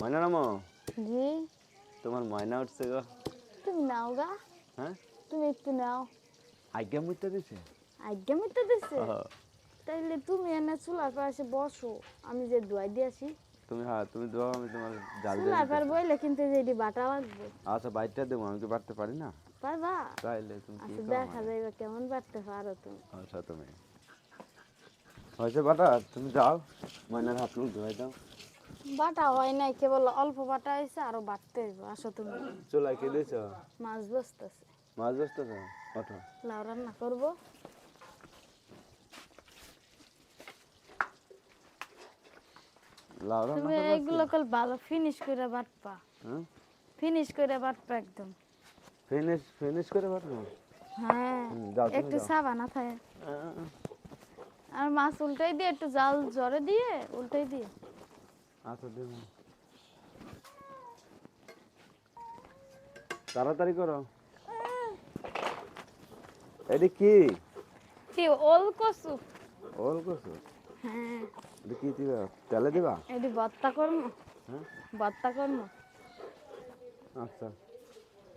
ময়না নামো জি। তোমার ময়না উঠছে গো। তুমি নাও গা। হ্যাঁ? তুমি একটু নাও। আজ্ঞা মুইতে দিছে? আজ্ঞা মিটতে দিচ্ছে ও, তাইলে তুমি এনে চুলার পাশে বসো আমি যে ধোয়াই দিয়েছি তুমি হ্যাঁ তুমি দাও আমি তোমার জাল দিয়ে চুলার পার বইলে কিন্তু যেটি বাটা লাগবে। আচ্ছা বাইরটা দেবো আমি কি বাড়তে পারি না? পারবা? তাইলে তুমি কি আচ্ছা দেখা? যাইবে কেমন বাটতে পারো তুমি। আচ্ছা তুমি। হয়েছে বাটা তুমি যাও ময়নার হাত মুখ ধোয়াই দাও। বাটা হয় নাই কেবল অল্প বাটা হয়েছে আরও হইব আসো তুমি। চুলাই কে দিয়েছ? মাছ বসতেছে। মাছ বসতেছ? ওঠো লাউ রান্না করব। লাউ রান্না তুমি করবে এইগুলো ভালো ফিনিশ করে বাটপা ফিনিশ করে বাটপা একদম। ফিনিশ ফিনিশ করে বাটবো? হ্যাঁ একটু থাকে আর মাছ উল্টাই দিয়ে একটু জাল জরে দিয়ে উল্টাই দিয়ে। আচ্ছা তাড়াতাড়ি করো। এটি কি? কি ওল কসু ওল কসু হ্যাঁ। এটি কি দিবা? তেলে দিবা? এটি ভর্তা করব হ্যাঁ। ভর্তা করব আচ্ছা।